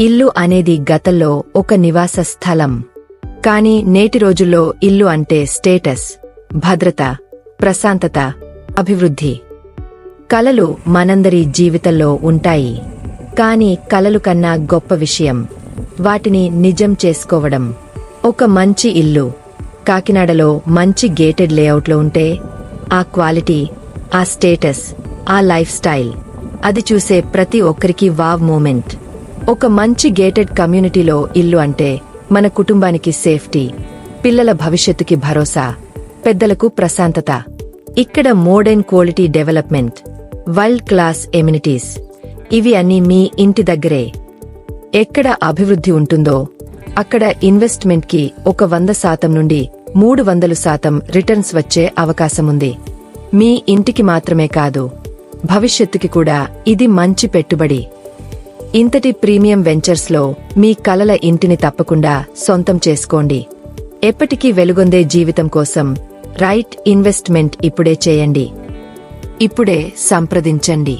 ఇల్లు అనేది గతంలో ఒక నివాస స్థలం. కాని నేటి రోజుల్లో ఇల్లు అంటే స్టేటస్ భద్రత ప్రశాంతత అభివృద్ధి. కలలు మనందరి జీవితంలో ఉంటాయి. కాని కలలు కన్నా గొప్ప విషయం వాటిని నిజం చేసుకోవడం. ఒక మంచి ఇల్లు కాకినాడలో మంచి గేటెడ్ లేఅవుట్లో ఉంటే ఆ క్వాలిటీ ఆ స్టేటస్ ఆ లైఫ్ స్టైల్ అది చూసే ప్రతి ఒక్కరికి వావ్ మూమెంట్. ఒక మంచి గేటెడ్ కమ్యూనిటీలో ఇల్లు అంటే మన కుటుంబానికి సేఫ్టీ పిల్లల భవిష్యత్తుకి భరోసా పెద్దలకు ప్రశాంతత. ఇక్కడ modern quality development world class amenities. ఇవి అన్నీ మీ ఇంటి దగ్గరే. ఎక్కడ అభివృద్ధి ఉంటుందో అక్కడ ఇన్వెస్ట్మెంట్కి ఒక వంద శాతం నుండి మూడు వందలు శాతం రిటర్న్స్ వచ్చే అవకాశముంది మీ ఇంటికి మాత్రమే కాదు భవిష్యత్తుకి కూడా ఇది మంచి పెట్టుబడి. ఇంతటి ప్రీమియం వెంచర్స్లో మీ కలల ఇంటిని తప్పకుండా సొంతం చేసుకోండి. ఎప్పటికీ వెలుగొందే జీవితం కోసం రైట్ ఇన్వెస్ట్మెంట్ ఇప్పుడే చేయండి. ఇప్పుడే సంప్రదించండి.